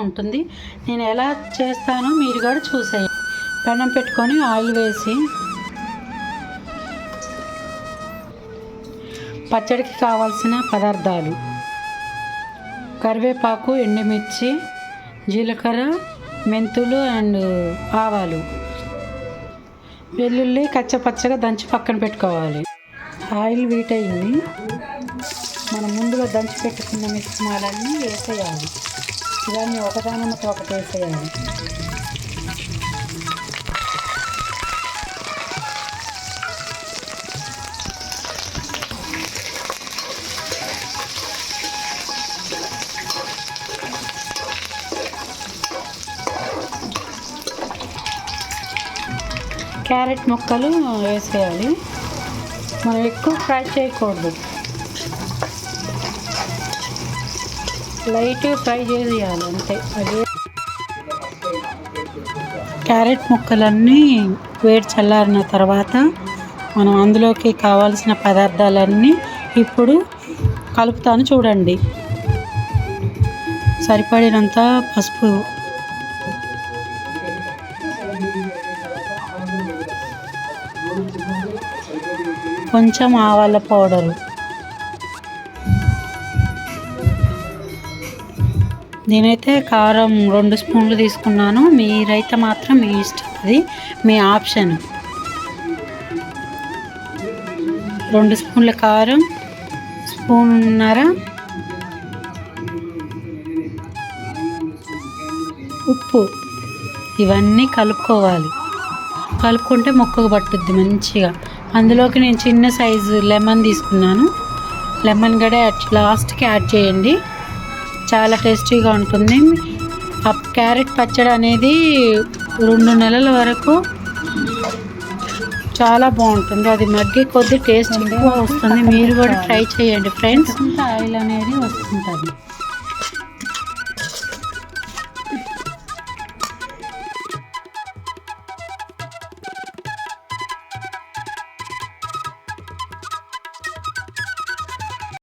ఉంటుంది. నేను ఎలా చేస్తానో మీరు కూడా చూసేయండి. పెనం పెట్టుకొని ఆయిల్ వేసి పచ్చడికి కావాల్సిన పదార్థాలు. కరివేపాకు ఎండుమిర్చి జీలకర్ర మెంతులు అండ్ ఆవాలు. వెల్లుల్లి కచ్చపచ్చగా దంచి పక్కన పెట్టుకోవాలి. ఆయిల్ వీట్ అయింది. మనం ముందుగా దంచి పెట్టుకున్న మిశ్రమాలన్నీ వేసేయాలి. ఇవన్నీ ఒకదానితో ఒకటి వేసేయాలి క్యారెట్ ముక్కలు వేసేయాలి. మనం ఎక్కువ ఫ్రై చేయకూడదు. లైట్ ఫ్రై చేసేయాలి అంతే. అదే క్యారెట్ ముక్కలన్నీ వేడి చల్లారిన తర్వాత మనం అందులోకి కావాల్సిన పదార్థాలన్నీ ఇప్పుడు కలుపుతాను చూడండి. సరిపడినంత పసుపు కొంచెం ఆవాల పౌడరు నేనైతే కారం రెండు స్పూన్లు తీసుకున్నాను. మీరైతే మాత్రం మీ ఇష్టం అది. మీ ఆప్షన్. రెండు స్పూన్ల కారం స్పూన్నర ఉప్పు. ఇవన్నీ కలుపుకోవాలి. కలుపుకుంటే మొక్కకు పట్టుద్ది మంచిగా. అందులోకి నేను చిన్న సైజు లెమన్ తీసుకున్నాను. లెమన్ కూడా యాడ్ లాస్ట్కి యాడ్ చేయండి. చాలా టేస్టీగా ఉంటుంది. ఆ క్యారెట్ పచ్చడి అనేది రెండు నెలల వరకు చాలా బాగుంటుంది. అది మగ్గే కొద్ది టేస్ట్ ఎక్కువ వస్తుంది. మీరు కూడా ట్రై చేయండి ఫ్రెండ్స్. ఆయిల్ అనేది వస్తుంటుంది.